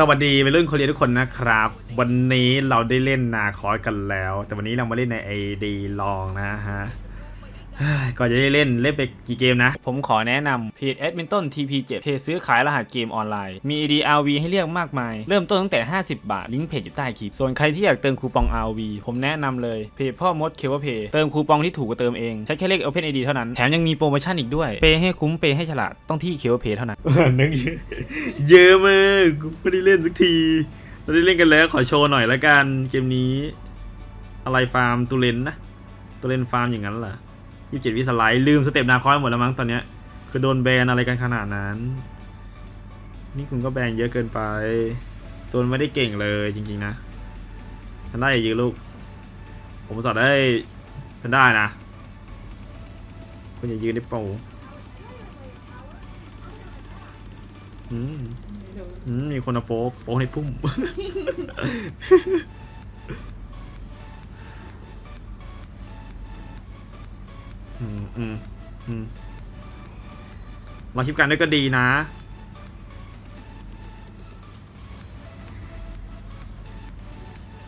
สวัสดีเป็นรุ่นคนเรียนทุกคนนะครับ วันนี้เราได้เล่นนาคอสกันแล้ว แต่วันนี้เรามาเล่นในไอดีลองนะฮะ ก่อนจะได้เล่นเล่นไปกี่เกมนะ ผมขอแนะนำเพจ a d m i n t o n TP7 เพจซื้อขายรหัสเกมออนไลน์ มี AD RV ให้เลือกมากมาย เริ่มต้นตั้งแต่ 50 บาท ลิงก์เพจอยู่ใต้คลิป ส่วนใครที่อยากเติมคูปอง RV ผมแนะนำเลย เพจพ่อมดเคเวเพย์เติมคูปองที่ถูกกว่าเติมเอง ใช้แค่เลข Open ID เท่านั้น แถมยังมีโปรโมชั่นอีกด้วย เปย์ให้คุ้ม เปย์ให้ฉลาด ต้องที่เคเวเพย์เท่านั้นนึกเยอะมากไม่ได้เล่นสักทีเราได้เล่นกันแล้วขอโชว์หน่อยละกันเกมนี้ อะไรฟาร์มตูเลนนะตูเลนฟาร์มอย่างนั้นเหรอ ยี่สิบเจ็ดวิสไลด์ลืมสเต็ปนาคอร์สหมดแล้วมั้งตอนเนี้ยคือโดนแบนอะไรกันขนาดนั้น นี่คุณก็แบนเยอะเกินไป ตัวไม่ได้เก่งเลยจริงๆนะทันได้ยืนลูก ผมสอนได้ทันได้นะ คุณอย่ายืนได้เป่าอืมอืมมีคนเอาโป๊โป๊ในพุ่ม อืมอืมอืมเราคลิปกันด้วยก็ดีนะ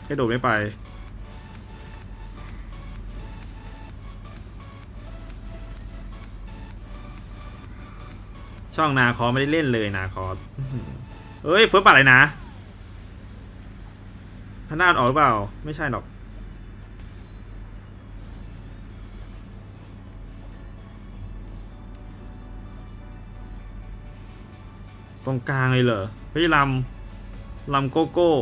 ให้โดดไม่ไป ช่องนาคอไม่ได้เล่นเลยนาคออื้อหือเอ้ยเฟิร์สปัดอะไรนะพนาดออกหรือเปล่า ไม่ใช่หรอก ตรงกลางเลยเหรอเฮ้ยลำลำโกโก้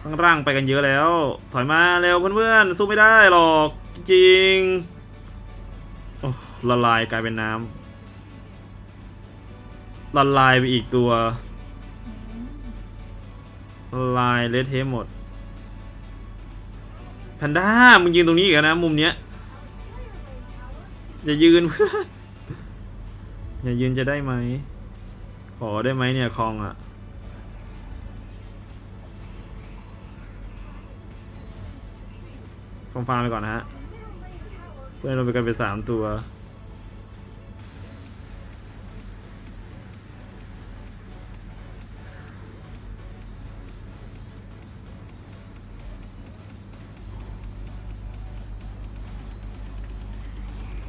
ข้างล่างไปกันเยอะแล้ว ถอยมาเร็วเพื่อนๆสู้ไม่ได้หรอกจริงละลายกลายเป็นน้ำละลายไปอีกตัวละลายเละเทะหมดแพนด้ามึงยืนตรงนี้อีกนะมุมเนี้ย อย่ายืนเพื่อนอย่ายืนจะได้ไหมขอได้ไหมเนี่ยคองอะฟาร์มฟาร์มไปก่อนนะฮะ เพื่อนเราไปกันไปสามตัว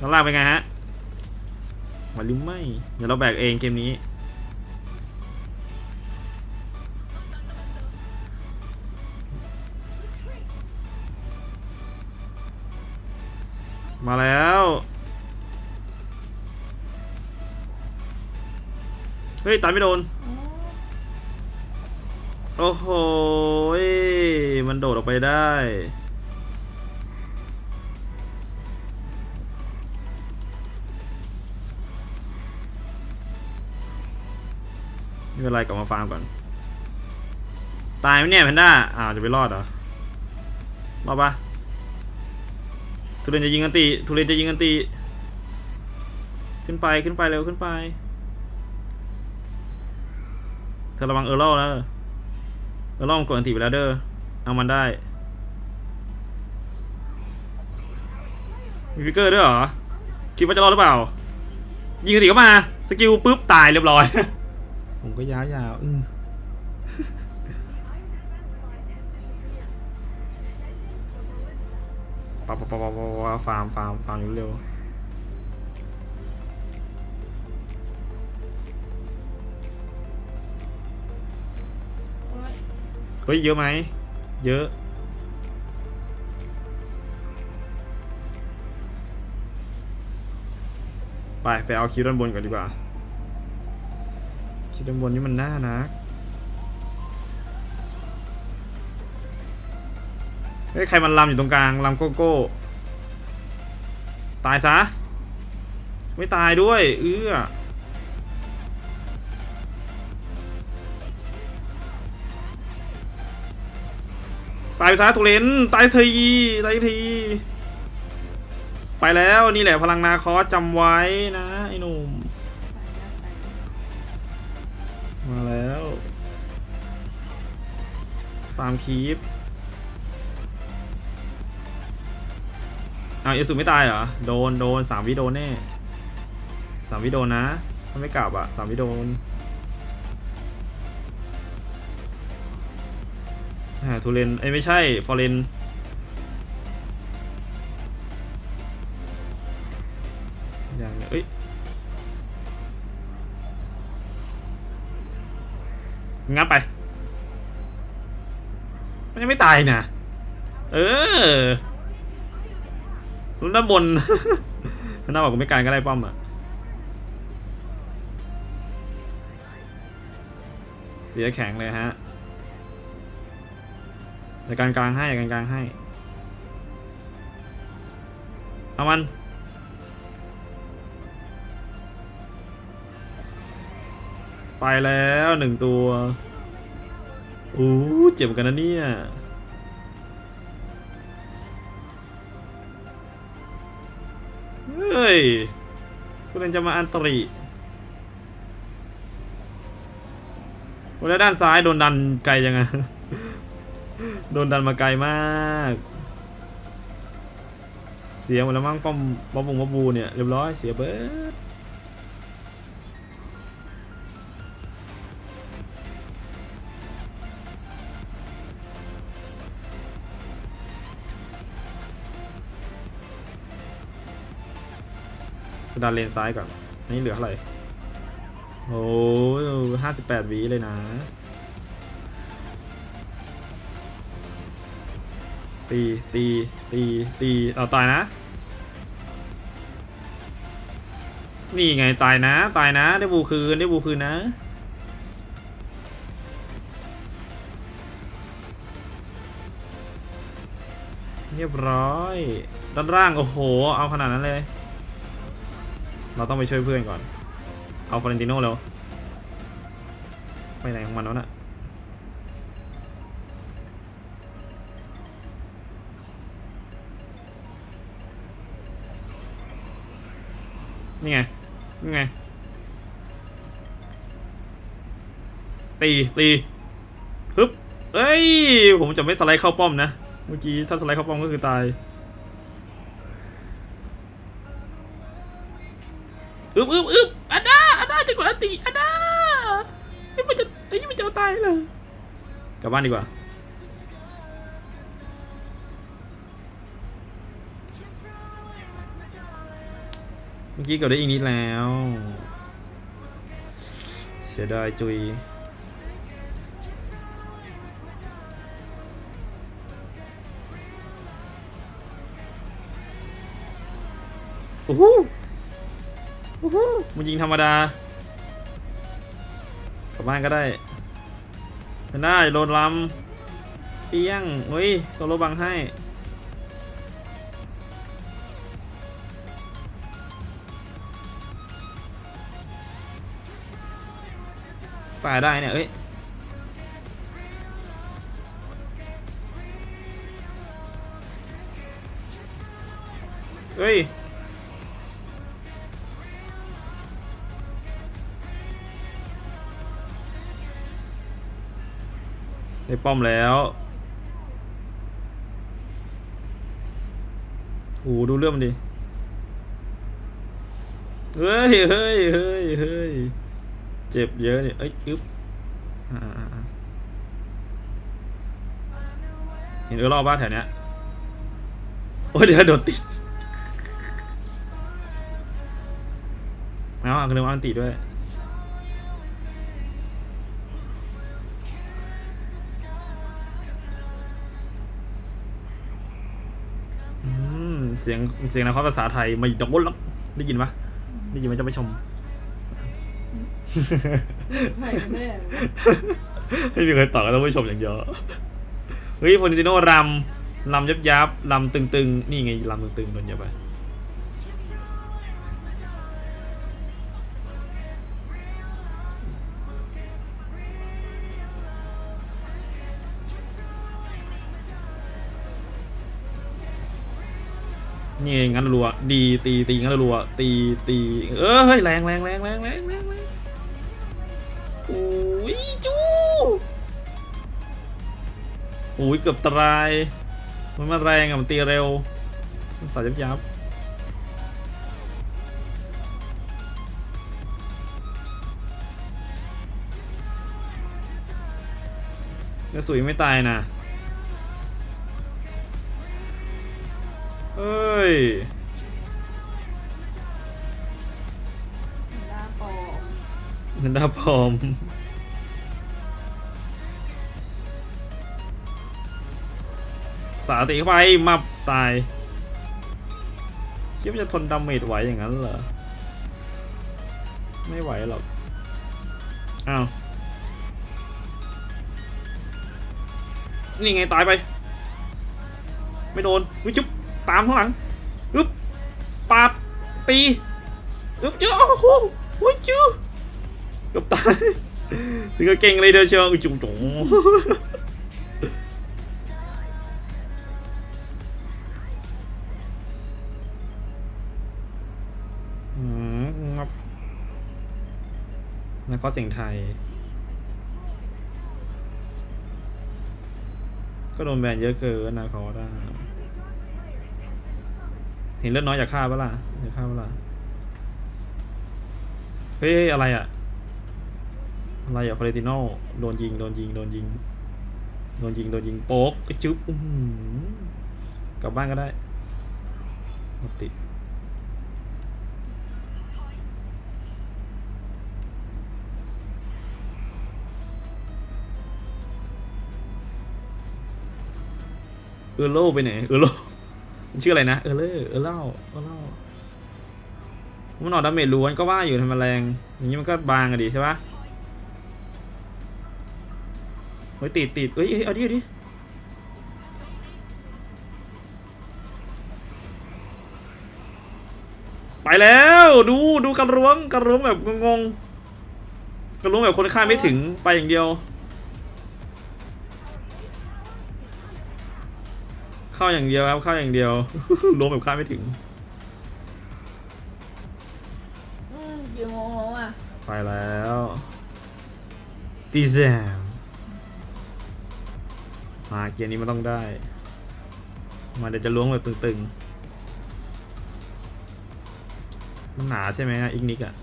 ข้างล่างเป็นไงฮะมาลืมไม่ เดี๋ยวเราแบกเองเกมนี้ มาแล้ว เฮ้ยตายไม่โดน โอ้โห มันโดดออกไปได้ ไม่เป็นไรกลับมาฟาร์มก่อน ตายไหมเนี่ยแพนด้า อ้าวจะไปรอดเหรอ รอดปะทุเรนจะยิงกันตี ทุเรนจะยิงกันตี ขึ้นไปขึ้นไปเร็วขึ้นไป เธอระวังเออร์ล่นะเออร์ล่มันกดอันตีไปแล้วเด้อ เอามันได้ มีฟิกเกอร์ด้วยเหรอ คิดว่าจะรอดหรือเปล่า ยิงกันตีก็มา สกิลปุ๊บตายเรียบร้อย ผมก็ยาวๆอือปะปะปะปะปะปะฟาร์มฟาร์มฟาร์มเร็วเฮ้ยเยอะไหม เยอะไป ไปเอาคิวด้านบนก่อนดีกว่า คิด้านบนนี่มันน่านะเฮ้ยใครมันลำอยู่ตรงกลางลำโกโก้ ตายซะ ไม่ตายด้วย เอื้อตายไปซะทุเรนตายทีตายที ไปแล้วนี่แหละพลังนาคอสจำไว้นะ ไอ้หนุ่ม มาแล้วฟาร์มคีปอ้าเอสุไม่ตายเหรอ โดน โดนสามวิโดนแน่สามวิโดนนะถ้าไม่กลับอะสามวิโดนอ่าทูเรนเอ้ยไม่ใช่ ฟอร์เรนอย่างเอ้ย งับไป มันยังไม่ตายนะ เออลุ้นด้านบนมันน่าบอกกูไม่การก็ได้ป้อมอะเสียแข็งเลยฮะในการกลางให้การกลางให้ เอามัน ไปแล้วหนึ่งตัวโอ้เจ็บกันนะเนี่ยเฮ้ยคุณเรนจะมาอันตรีวันแล้วด้านซ้ายโดนดันไกลยังไง โดนดันมาไกลมาก เสียหมดแล้วมั้งป้อมป้อมบงป้อมบูเนี่ยเรียบร้อยเสียเบิร์ด ดันเลนซ้ายก่อนนนี่เหลือเท่าไหร่โอ้ห้าสิบแปดวิเลยนะตีตีตีตีเอาตายนะ นี่ไงตายนะ ตายนะ ได้บูคืน ได้บูคืนนะเรียบร้อย ด้านล่าง โอ้โห เอาขนาดนั้นเลย เราต้องไปช่วยเพื่อนก่อน เอาฟลอเรนติโน่แล้ว ไปไหนของมันวะน่ะนี่ไง นี่ไง ตี ตีฮึบเอ้ย ผมจะไม่สไลด์เข้าป้อมนะ เมื่อกี้ถ้าสไลด์เข้าป้อมก็คือตาย อึบอึบอึบอันดาอันดาจะกดอันตีอันดาไอ้มันจะไอ้ยมันจะตายเลยกลับบ้านดีกว่าเมื่อกี้เกดได้อีกนิดแล้ว เสียดายจุยโอ้โห มันยิงธรรมดากลับบ้านก็ได้ไม่ได้โดนลำเปี้ยงเฮ้ยโซโลบังให้ตายได้เนี่ยเอ้ยเฮ้ย ได้ป้อมแล้วโอ้โหดูเรื่องมันดิ เฮ้ยเฮ้ยเฮ้ยเฮ้ยเจ็บเยอะเนี่ยเอ้ยอึ๊บเห็นเออรอบบ้านแถวเนี้ย โอ้ยเดี๋ยวโดนติด เอาอะลืมอาอันติดด้วย เสียงเสียงนักภาษาไทยไม่โดนหรอกได้ยินปะได้ยินไหมจะไม่ชมไม่แน่ไม่มีใครตอบกันต้องผู้ชมอย่างเดียวเฮ้ยฟอนิติโนรำรำยับยับรำตึงๆ นี่ไงรำตึงๆโดนยับไป นี่งั้นรัวดีตีตีงั้นรัวตีตีเออเฮ้ยแรงแรงแรงแรงแรงแรงแรงโอ้ยจูโอ้ยเกือบตาย มันมาแรงอะมันตีเร็วสายยับยับกระสุยไม่ตายนะ เอ้ยหน้าปอมันดาพร้อม สาติเข้าไปมับตายคิดว่าจะทนดาเมจไหวอย่างนั้นเหรอ ไม่ไหวหรอก อ้าว นี่ไงตายไป ไม่โดนวิจุ๊บ ตามข้างหลังอึ๊บปาดตีอึ๊บเจ้าโอ้โหวิจุ๊บเกับตายถึงก็เก่งเลยเดียวเชียวอุ๊ยจุ๊บจุ๊บอืมงับนักข้อเสียงไทย ก็โดนแบนเยอะเกินนะคอได้ เห็นเลือดน้อยอยากฆ่าปะล่ะอยากฆ่าปะล่ะเฮ้ยอะไรอะอะไรอะฟาเรติโนโดนยิงโดนยิงโดนยิงโดนยิงโดนยิงโป๊กไอ้จุ๊บกลับบ้านก็ได้ติดเออโลไปไหนเออโล ชื่ออะไรนะ เออเลอเออเล่าเออเล่ามันออกดาเมจล้วนก็ว่าอยู่ทำไมแรงอย่างนี้มันก็บางอะดิใช่ปะเฮ้ยติดติดเอ้ยเอ้ยเอาดิเอาดิไปแล้วดูดูกระลวงกระลวงแบบงงๆกระลวงแบบคนคาไม่ถึงไปอย่างเดียว เข้าอย่างเดียวครับ เข้าอย่างเดียวล้วงแบบคาดไม่ถึงอืมกี่โมงแล้วอะไปแล้วตีแซมมาเกียร์นี้มันต้องได้ มาเดี๋ยวจะล้วงแบบตึงๆมันหนาใช่ไหมอิกนิกอะ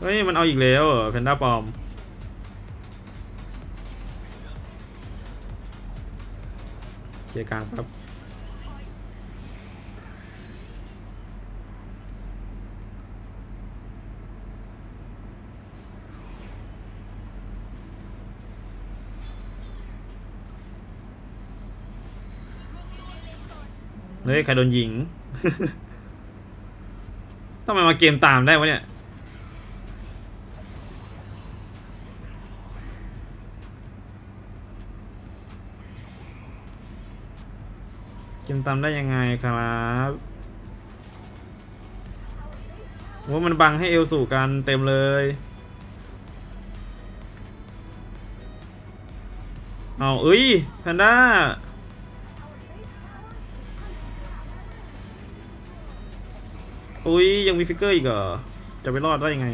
เฮ้ย มันเอาอีกแล้วเหรอแพนด้าปลอมเคลียร์กลางครับ เฮ้ย ใครโดนยิง ทำไมมาเกมตามได้วะเนี่ย กมตามได้ยังไงครับว่ามันบังให้เอลสู่กันเต็มเลยเอาเอ้ยแพนด้าอุ้ยยังมีฟิกเกอร์อีกเหรอ จะไปรอดได้ยังไง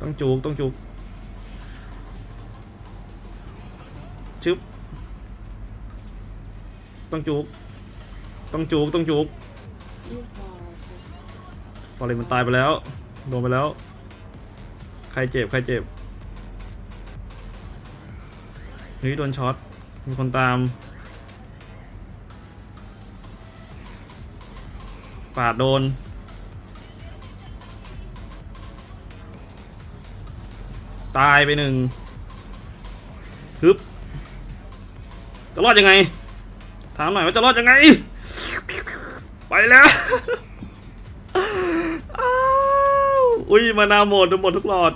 ต้องจุกต้องจุก ชึบต้องจุกต้องจุกต้องจุกฟอฟอร์เรนมันตายไปแล้วโดนไปแล้ว ใครเจ็บ ใครเจ็บเฮ้ยโดนช็อต มีคนตาม ปาดโดน ตายไปหนึ่งฮึบ จะรอดยังไง ถามหน่อยว่าจะรอดยังไง ไปแล้วอ้าวอุ้ยมานาหมดหมดทุกหลอด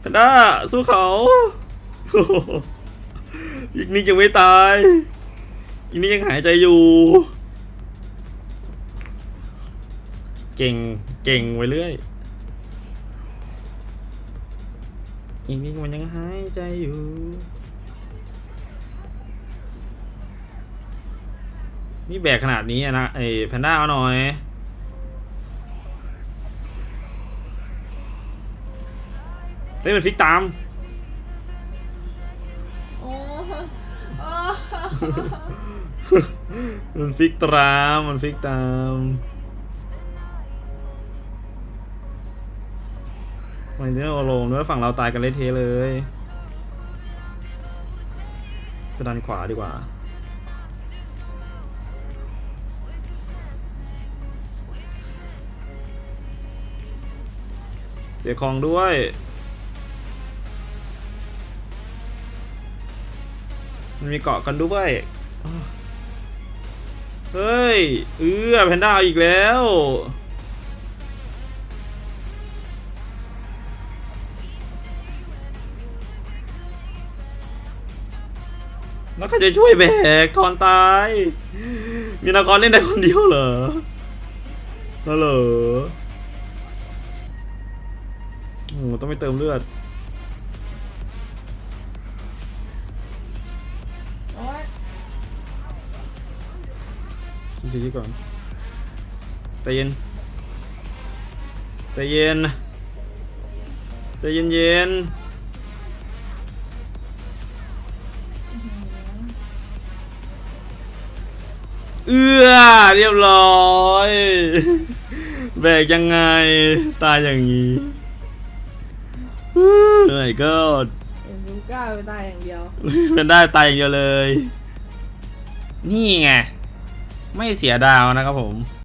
แพนด้าสู้เขาโอ้โหอีกนิกยังไม่ตาย อีกนิกยังหายใจอยู่ เก่งเก่งไปเรื่อย อีกนิกมันยังหายใจอยู่ นี่แบกขนาดนี้อะนะไอ้แพนด้าเอาหน่อยเฮ้ยมันฟิกตามโอ้โอ้มันฟิกตรามมันฟิกตามมันเนี่ยโอโลมด้วยฝั่งเราตายกันเละเทะเลยจะดันขวาดีกว่า เสียของด้วย มันมีเกาะกันด้วย เฮ้ย เอื้อแพนด้าอีกแล้วแล้วใครจะช่วยแบกทอนตาย มีนากรเล่นได้คนเดียวเหรอแล้วเหรอ หต้องไปเติมเลือด โอ๊ยชิคๆก่อนใจเย็นใจเย็นใจเย็นเย็นๆเอื้อเรียบร้อย แบกยังไง ตายอย่างนี้ เหนื่อยก็เห็นลูก้าไปตายอย่างเดียว เป็นได้ตายอย่างเดียวเลย นี่ไง ไม่เสียดาวนะครับผม